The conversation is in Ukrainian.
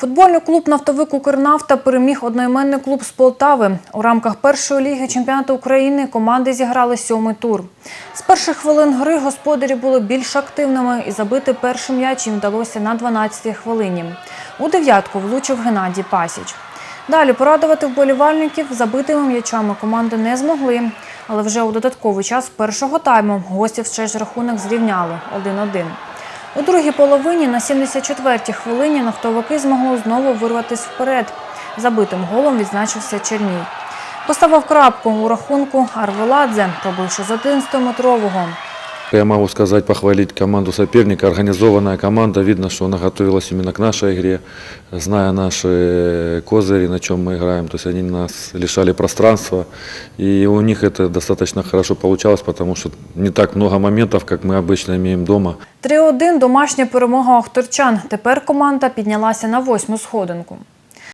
Футбольний клуб «Нафтовик Укрнафта» переміг одноіменний клуб з Полтави. У рамках першої ліги чемпіонату України команди зіграли сьомий тур. З перших хвилин гри господарі були більш активними і забити перший м'яч їм вдалося на 12-й хвилині. У дев'ятку влучив Геннадій Пасіч. Далі порадувати вболівальників забитими м'ячами команди не змогли. Але вже у додатковий час першого тайму гості ще ж рахунок зрівняли 1-1. У другій половині на 74-й хвилині нафтовики змогли знову вирватися вперед. Забитим голом відзначився Черній. Поставив крапку у рахунку Арвеладзе, пробивши з 11-метрового. Я могу сказать, похвалить команду соперника. Организованная команда. Видно, что она готовилась именно к нашей игре, зная наши козыри, на чем мы играем. То есть они нас лишали пространства. И у них это достаточно хорошо получалось, потому что не так много моментов, как мы обычно имеем дома. 3-1 домашня перемога Охторчан. Тепер команда піднялася на восьму сходинку.